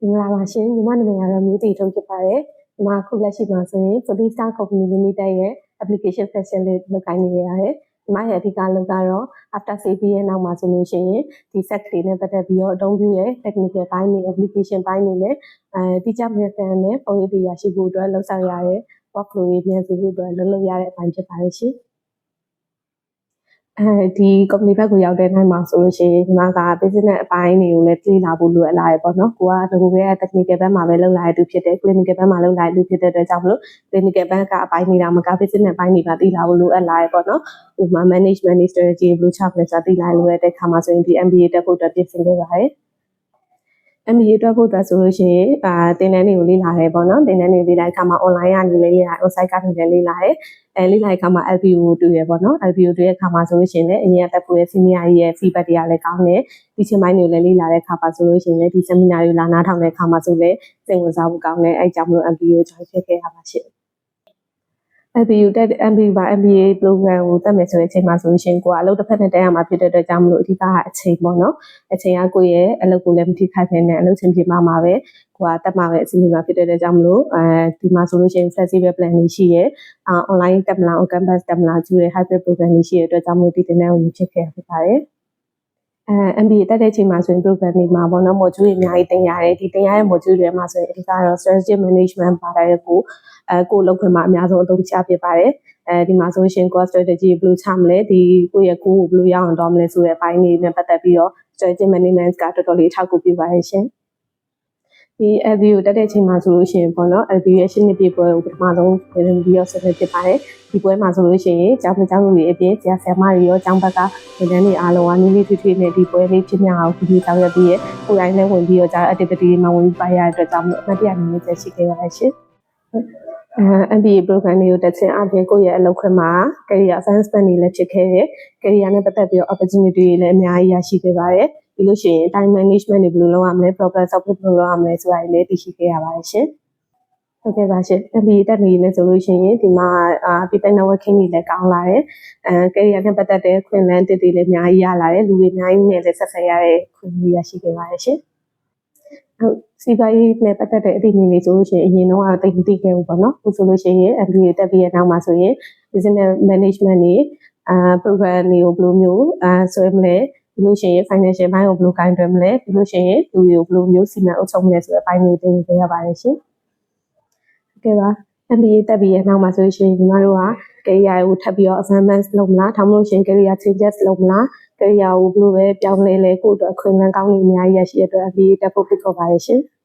မင်္ဂလာပါရှင်ညီမနာမည်ကတော့မျိုးတီထုံးဖြစ်ပါတယ်ညီမအခုလက်ရှိမှာဆိုရင် Fully Star Company Limited ရဲ့ application section လေးလုပ်ကိုင်နေရတယ်ညီမရဲ့အဓိကလုပ်ကတော့ after save ရဲ့နောက်မှာဆိုလို့ရှိရင်ဒီ set တွေနဲ့ပတ်သက်ပြီးတော့အသုံးပြုရဲ့ technical ဘိုင်းတွေ application ဘိုင်းတွေနဲ့အဲဒီကြမြတ်ကန်နဲ့ပုံရိပ်တွေရရှိဖို့အတွက်လုပ်ဆောင်ရတဲ့ workflow တွေပြန်စီဖို့အတွက်လုပ်လို့ရတဲ့အပိုင်းဖြစ်ပါတယ်ရှင် အဲဒီ company ဘက်ကိုရောက်တဲ့နိုင်မှာဆိုလို့ရှိရင်ဒီမှာက business အပိုင်းတွေကိုလည်းသိလာဖို့လိုအပ်လာရပေါ့နော်။ကိုကတကူက technical ဘက်မှာပဲလုပ်လာတဲ့သူဖြစ်တယ်။ clinical ဘက်မှာလုပ်လာတဲ့သူဖြစ်တဲ့အတွက်ကြောင့်မလို့ clinical ဘက်ကအပိုင်းနေတာမက business အပိုင်းတွေပါသိလာဖို့လိုအပ်လာရပေါ့နော်။ဥပမာ management strategy ဘယ်လိုချမလဲဆိုတာသိလာလို့ရတဲ့အခါမှာဆိုရင်ဒီ MBA တက်ဖို့အတွက်ပြင်ဆင်ခဲ့ပါတယ်။ MBA တွက်ဖို့အတွက်ဆိုလို့ရှိရင်အာတင်တန်းတွေကိုလေ့လာရဲပေါ့နော်တင်တန်းတွေလေ့လာတဲ့အခါမှာ online ကနေလေ့လာ on-site ကနေလည်းလေ့လာရဲအဲလေ့လာတဲ့အခါမှာ LPO ကိုတွေ့ရပေါ့နော် LPO တွေ့တဲ့အခါမှာဆိုလို့ရှိရင်လည်းအရင်ကတက်ဖို့ရဲ့ senior ရဲ့ feedback တွေကလည်းကောင်းတယ်ဒီချိန်ပိုင်းတွေကိုလည်းလေ့လာတဲ့အခါမှာဆိုလို့ရှိရင်လည်းဒီ seminar တွေလာနားထောင်တဲ့အခါမှာဆိုလည်းစိတ်ဝင်စားဖို့ကောင်းတယ်အဲကြောင့်မလို့ MBA ကို join ဖြစ်ခဲ့ရပါရှင့် MBU တက် MBU ပါ MBA program ကိုတက်မယ်ဆိုတဲ့အချိန်မှာဆိုလို့ရှိရင်ကိုကအလုပ်တစ်ဖက်နဲ့တက်ရမှာဖြစ်တဲ့အတွက်ကြောင့်မလို့အဓိကအချိန်ပေါ့နော်အချိန်ကကိုယ့်ရဲ့အလုပ်ကိုလည်းမထိခိုက်ခဲနဲ့အလုပ်ချင်းပြမှာမှာပဲကိုကတက်မှာပဲအစီအစဉ်မှာဖြစ်တဲ့အတွက်ကြောင့်မလို့အဲဒီမှာဆိုလို့ရှိရင် flexible plan တွေရှိရဲအာ online တက်မလား on campus တက်မလားကျူရဲ့ hybrid program တွေရှိတဲ့အတွက်ကြောင့်မလို့ဒီတင်တဲ့ကိုယူဖြစ်ခဲ့ဖြစ်ပါတယ် အဲ MBA တက်တဲ့အချိန်မှာဆိုရင် program တွေမှာပေါ့နော် module တွေအများကြီးသင်ရတယ်ဒီသင်ရတဲ့ module တွေမှာဆိုရင်အဓိကတော့ strategy management ပါတယ်ကိုအဲကိုလုပ်ခွင့်မှာအများဆုံးအသုံးချဖြစ်ပါတယ်အဲဒီမှာဆိုရှင် cost strategy ဘယ်လိုချမလဲဒီကိုယ့်ရဲ့ကိုယ်ကိုဘယ်လိုရအောင်တော့မလဲဆိုတဲ့အပိုင်းလေးနဲ့ပတ်သက်ပြီးတော့ strategy management ကတော်တော်လေးအထောက်အကူပြုပါတယ်ရှင် ဒီ LV ကိုတက်တဲ့အချိန်မှာဆိုလို့ရှိရင်ပေါ့နော် LV ရဲ့ရှင်းနေပြပွဲကိုပထမဆုံးပြင်ပြီးတော့ဆက်လက်ဖြစ်ပါတယ်ဒီပွဲမှာဆိုလို့ရှိရင်ကျောင်းကျောင်းလူတွေအပြင်ဆရာဆရာမတွေရောကျောင်းဘက်ကဝန်ထမ်းတွေအားလုံးကနည်းနည်းထွေးထွေးနဲ့ဒီပွဲလေးဖြစ်မြောက်အောင်ကြည့်ဆောင်ရွက်ပြီးရကိုယ်တိုင်းလည်းဝင်ပြီးတော့ကျောင်း activity တွေမှာဝင်ပြီးပါရတဲ့အတွက်ကြောင့်အမှတ်တရနည်းနည်းချက်ရှိခဲ့ပါတယ်ရှင်အဲ MBA program တွေကိုတက်ချင်းအပြင်ကိုယ့်ရဲ့အလုပ်ခွင့်မှာ career advancement တွေလည်းဖြစ်ခဲ့တယ်။ career နဲ့ပတ်သက်ပြီးတော့ opportunity တွေလည်းအများကြီးရရှိခဲ့ပါတယ်။ ပြီးလို့ရှိရင် time management တွေဘယ်လိုလုပ်ရမလဲ problem solving ဘယ်လိုလုပ်ရမလဲဆိုတာတွေလည်းသိရှိခဲ့ရပါတယ်ရှင်။ဟုတ်ကဲ့ပါရှင်။ MBA တက်နေနေဆိုလို့ရှိရင်ဒီမှာအာ people networking တွေလည်းကောင်းလာတယ်။အဲ career နဲ့ပတ်သက်တဲ့ခွင့်လန်းတစ်တွေလည်းအများကြီးရလာတယ်။လူတွေအများကြီးနဲ့လည်းဆက်ဆံရတဲ့ခွင့်ကြီးရရှိခဲ့ပါတယ်ရှင်။ဟုတ်စီးပွားရေးနဲ့ပတ်သက်တဲ့အသိဉာဏ်တွေဆိုလို့ရှိရင်အရင်တော့အသိမသိခဲ့ဘူးပေါ့နော်အခုဆိုလို့ရှိရင် MBA တက်ပြီးရနောက်မှာဆိုရင် business management တွေအာ program တွေကိုဘယ်လိုမျိုးအာဆွဲမလဲ ပြီးလို့ရှိရင် financial ဘိုင်းကိုဘယ်လိုကင်တွယ်မလဲပြီးလို့ရှိရင်လူတွေကိုဘယ်လိုမျိုးစီမံအုပ်ချုပ်မလဲဆိုတဲ့အပိုင်းမျိုးသင်ယူခဲ့ရပါတယ်ရှင်ဟုတ်ကဲ့ပါ MBA တက်ပြီးရနောက်မှာဆိုလို့ရှိရင်ညီမတို့က career ကိုထပ်ပြီးတော့ advance လုပ်မလားဒါမှမဟုတ်ရှင် career changes လုပ်မလား career ကိုဘယ်လိုပဲပြောင်းလဲလဲကိုယ့်အတွက်အခွင့်အလမ်းကောင်းတွေအများကြီးရရှိတဲ့အတွက် MBA တက်ဖို့ဖိတ်ခေါ်ပါတယ်ရှင်။